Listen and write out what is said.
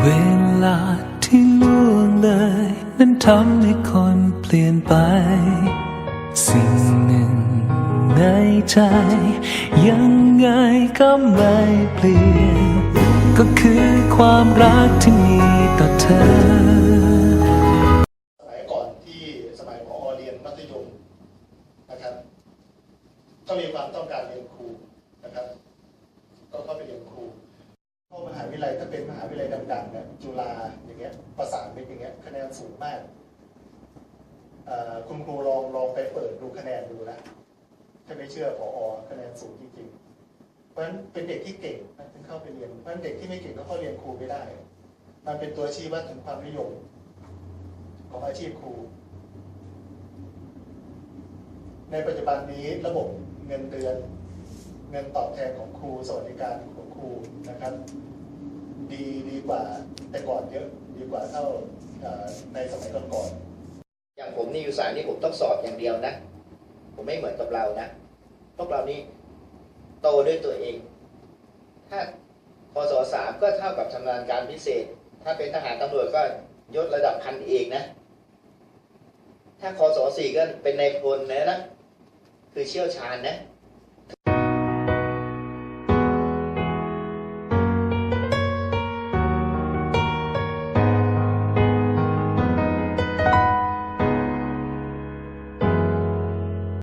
เวลาที่ล่วงเลยนั้นทำให้คนเปลี่ยนไป สิ่งหนึ่งในใจ ยังไงก็ไม่เปลี่ยน ก็คือความรักที่มีต่อเธอก็มีความต้องการเรียนครูนะครับ ก็เข้าไปเรียน วิทยาลัยถ้าเป็นมหาวิทยาลัยดังๆเนี่ยจุฬาอย่างเงี้ยประสานมิตรอย่างเงี้ยคะแนนสูงมากคุณครูลองลองไปเปิดดูคะแนนดูนะถ้าไม่เชื่อพออคะแนนสูงจริงๆ เพราะฉะนั้นเป็นเด็กที่เก่งถึงเข้าไปเรียนเพราะฉะนั้นเด็กที่ไม่เก่งก็เข้าเรียนครูไม่ได้ มันเป็นตัวชี้วัดถึงความนิยมของอาชีพครู ในปัจจุบันนี้ระบบเงินเดือน เงินตอบแทนของครูสวัสดิการของครูนะครับ ดีดีกว่าแต่ก่อนเยอะดีกว่าเท่าในสมัยก่อนๆอย่างผมนี่อยู่สายนี่ผมต้องสอบอย่างเดียวนะ ผมไม่เหมือนกับเรานะพวกเรานี่โตด้วยตัวเอง ถ้าพศสามก็เท่ากับชำนาญการพิเศษ ถ้าเป็นทหารตำรวจก็ยศระดับพันเอกนะ ถ้าคศสี่ก็เป็นในายพลนะนะ คือเชี่ยวชาญนะ